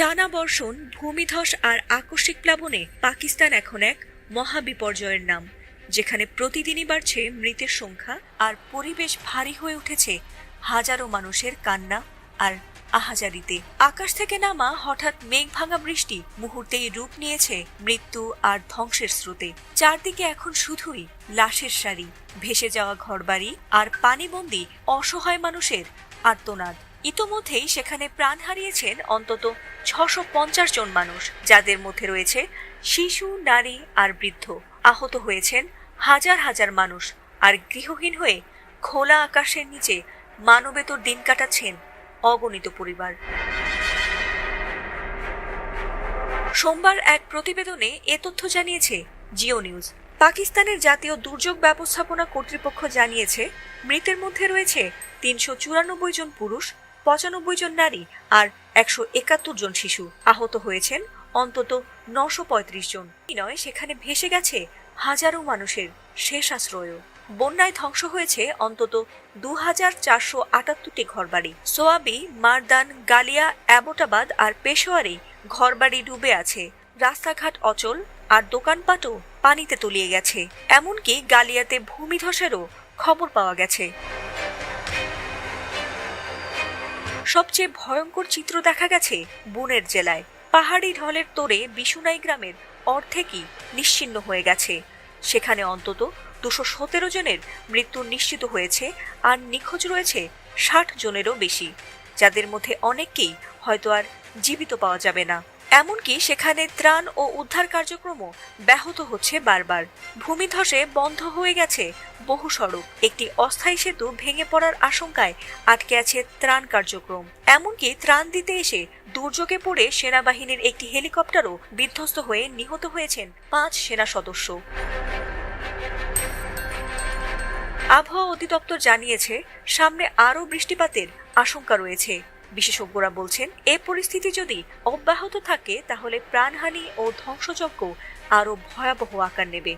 টানা বর্ষণ, ভূমিধস আর আকস্মিক প্লাবনে পাকিস্তান এখন এক মহাবিপর্যয়ের নাম, যেখানে প্রতিদিনই বাড়ছে মৃতের সংখ্যা আর পরিবেশ ভারী হয়ে উঠেছে হাজারো মানুষের কান্না আর আহাজারিতে। আকাশ থেকে নামা হঠাৎ মেঘ ভাঙা বৃষ্টি মুহূর্তেই রূপ নিয়েছে মৃত্যু আর ধ্বংসের স্রোতে। চারদিকে এখন শুধুই লাশের সারি, ভেসে যাওয়া ঘরবাড়ি আর পানিবন্দি অসহায় মানুষের আর্তনাদ। ইতোমধ্যেই সেখানে প্রাণ হারিয়েছেন অন্তত ছশো পঞ্চাশ জন মানুষ, যাদের মধ্যে রয়েছে শিশু, নারী আর বৃদ্ধ। আহত হয়েছেন হাজার হাজার মানুষ আর গৃহহীন হয়ে খোলা আকাশের নিচে মানবেতর দিন কাটাচ্ছেন অগণিত পরিবার। সোমবার এক প্রতিবেদনে এ তথ্য জানিয়েছে জিও নিউজ। পাকিস্তানের জাতীয় দুর্যোগ ব্যবস্থাপনা কর্তৃপক্ষ জানিয়েছে, মৃতের মধ্যে রয়েছে তিনশো চুরানব্বই জন পুরুষ পঁচানব্বই জন নারী আর একশো একাত্তর জন শিশু আহত হয়েছেন, অন্তত নশো পঁয়ত্রিশ জন। নয় সেখানে ভেসে গেছে হাজারো মানুষের শেষ আশ্রয়ও বন্যায় ধ্বংস হয়েছে অন্তত দু হাজার চারশো আটাত্তরটি ঘরবাড়ি। সোয়াবি, মারদান, গালিয়া, অ্যাবোটাবাদ আর পেশোয়ারে ঘরবাড়ি ডুবে আছে। রাস্তাঘাট অচল আর দোকানপাটও পানিতে তলিয়ে গেছে। এমনকি গালিয়াতে ভূমিধসেরও খবর পাওয়া গেছে। সবচেয়ে ভয়ঙ্কর চিত্র দেখা গেছে বুনের জেলায়। পাহাড়ি ঢলের তোরে বিশুনাই গ্রামের অর্ধেকই নিশ্চিন্ন হয়ে গেছে। সেখানে অন্তত দুশো সতেরো জনের মৃত্যু নিশ্চিত হয়েছে আর নিখোঁজ রয়েছে ষাট জনেরও বেশি, যাদের মধ্যে অনেককেই হয়তো আর জীবিত পাওয়া যাবে না। এমনকি সেখানে ত্রাণ ও উদ্ধার কার্যক্রমও ব্যাহত হচ্ছে বারবার। ভূমিধসে বন্ধ হয়ে গেছে বহু সড়ক। একটি অস্থায়ী সেতু ভেঙে পড়ার আশঙ্কায় আটকে আছে ত্রাণ কার্যক্রম। এমনকি ত্রাণ দিতে এসে দুর্যোগে পড়ে সেনাবাহিনীর একটি হেলিকপ্টারও বিধ্বস্ত হয়ে নিহত হয়েছেন পাঁচ সেনা সদস্য। আবহাওয়া অধিদপ্তর জানিয়েছে, সামনে আরও বৃষ্টিপাতের আশঙ্কা রয়েছে। বিশেষজ্ঞরা বলছেন, এ পরিস্থিতি যদি অব্যাহত থাকে, তাহলে প্রাণহানি ও ধ্বংসযজ্ঞ আরও ভয়াবহ আকার নেবে।